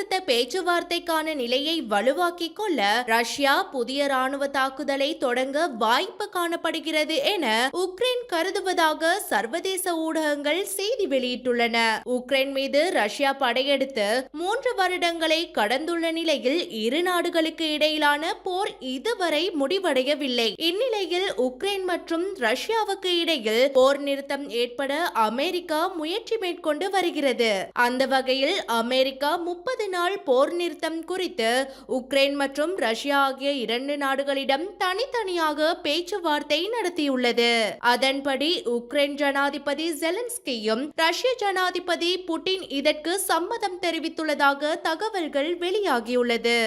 நிறுத்த பேச்சுவார்த்தைக்கான நிலையை வலுவாக்கிக் கொள்ள ரஷ்யா புதிய ராணுவ தாக்குதலை தொடங்க வாய்ப்பு காணப்படுகிறது என உக்ரைன் கருதுவதாக சர்வதேச ஊடகங்கள் செய்தி வெளியிட்டுள்ளன. உக்ரைன் மீது ரஷ்யா படையெடுத்து மூன்று வருடங்களை கடந்துள்ள நிலையில் இரு நாடுகளுக்கு இடையிலான போர் இதுவரை முடிவடையவில்லை. இந்நிலையில் உக்ரைன் மற்றும் ரஷ்யாவுக்கு இடையில் போர் நிறுத்தம் ஏற்பட அமெரிக்கா முயற்சி மேற்கொண்டு வருகிறது. அந்த வகையில் அமெரிக்கா முப்பது நாள் போர் நிறுத்தம் குறித்து உக்ரைன் மற்றும் ரஷ்யா ஆகிய இரண்டு நாடுகளிடம் தனித்தனியாக பேச்சுவார்த்தை நடத்தியுள்ளது. அதன்படி உக்ரைன் ஜனாதிபதி ஜெலன்ஸ்கியும் ரஷ்ய ஜனாதிபதி புட்டின் இதற்கு சம்மதம் தெரிவித்துள்ளதாக தகவல்கள் வெளியாகியுள்ளது.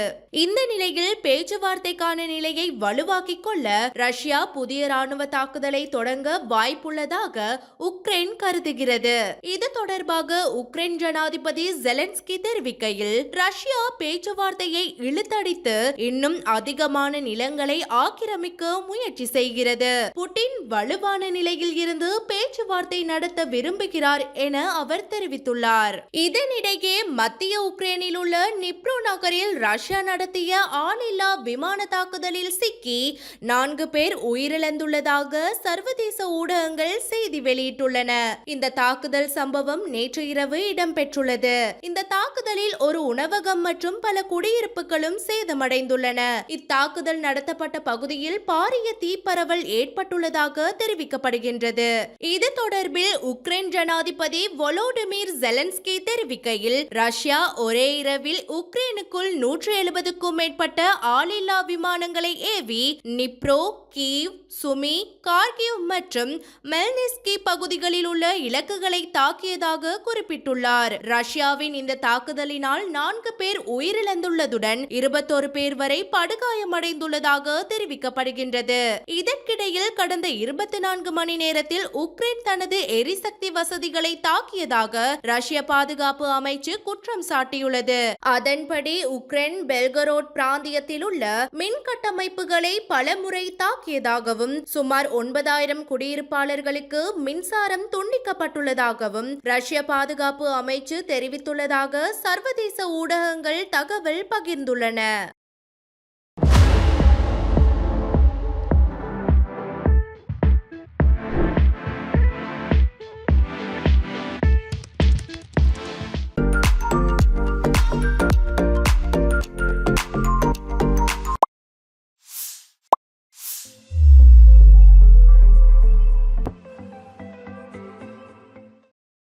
இந்த நிலையில் பேச்சுவார்த்தைக்கான நிலையை வலுவாக்கிக் கொள்ள ரஷ்யா புதிய ராணுவ தாக்குதலை தொடங்க வாய்ப்புள்ளதாக உக்ரைன் கருதுகிறது. இது தொடர்பாக உக்ரைன் ஜனாதிபதி ஜெலன்ஸ்கி தெரிவிக்கையில் ரஷ்யா பேச்சுவார்த்தையை இழுத்தடித்து இன்னும் அதிகமான நிலங்களை ஆக்கிரமிக்க முயற்சி செய்கிறது. புட்டின் வலுவான நிலையில் இருந்து பேச்சுவார்த்தை நடத்த விரும்புகிறார் என அவர் தெரிவித்துள்ளார். இதனிடையே மத்திய உக்ரைனில் உள்ள நிப்ரோ நகரில் ரஷ்யா நடத்திய ஆளில்லா விமான தாக்குதலில் சிக்கி நான்கு பேர் உயிரிழந்துள்ளதாக சர்வதேச ஊடகங்கள் செய்தி வெளியிட்டுள்ளன. இந்த தாக்குதல் சம்பவம் நேற்று இரவு இடம்பெற்றுள்ளது. இந்த தாக்குதலில் ஒரு உணவகம் மற்றும் பல குடியிருப்புகளும் சேதமடைந்துள்ளன. இத்தாக்குதல் நடத்தப்பட்ட பகுதியில் பாரிய தீப்பரவல் ஏற்பட்டுள்ளதாக தெரிவிக்கப்படுகின்றது. இது தொடர்பில் உக்ரைன் ஜனாதிபதி வொலோடிமிர் ஜெலன்ஸ்கி தெரிவிக்கையில் ரஷ்யா ஒரே இரவில் உக்ரைனுக்குள் நூற்றி எழுபதுக்கும் மேற்பட்ட ஆளில்லா விமானங்களை ஏவி நிப்ரோ கீவ் சுமி கார்கிவ் மற்றும் மெல்னிஸ்கி பகுதிகளில் உள்ள இலக்குகளை தாக்கியதாக குறிப்பிட்டுள்ளார். ரஷ்யாவின் இந்த தாக்குதலினால் நான்கு பேர் உயிரிழந்துள்ளதுடன் இருபத்தோரு பேர் வரை படுகாயமடைந்துள்ளதாக தெரிவிக்கப்படுகின்றது. இதற்கிடையில் கடந்த இருபத்தி நான்கு மணி நேரத்தில் உக்ரைன் தனது எரிசக்தி வசதிகளை தாக்கியதாக ரஷ்ய பாதுகாப்பு அமைச்சு குற்றம் சாட்டியுள்ளது. அதன்படி உக்ரைன் பெல்கரோட் பிராந்தியத்தில் உள்ள மின் கட்டமைப்புகளை பலமுறை தாக்கியதாகவும் சுமார் ஒன்பதாயிரம் குடியிருப்பாளர்களுக்கு மின்சாரம் துண்டிக்கப்பட்டுள்ளதாகவும் ரஷ்ய பாதுகாப்பு அமைச்சு தெரிவித்துள்ளதாக சர்வதேச ஊடகங்கள் தகவல் பகிர்ந்துள்ளன.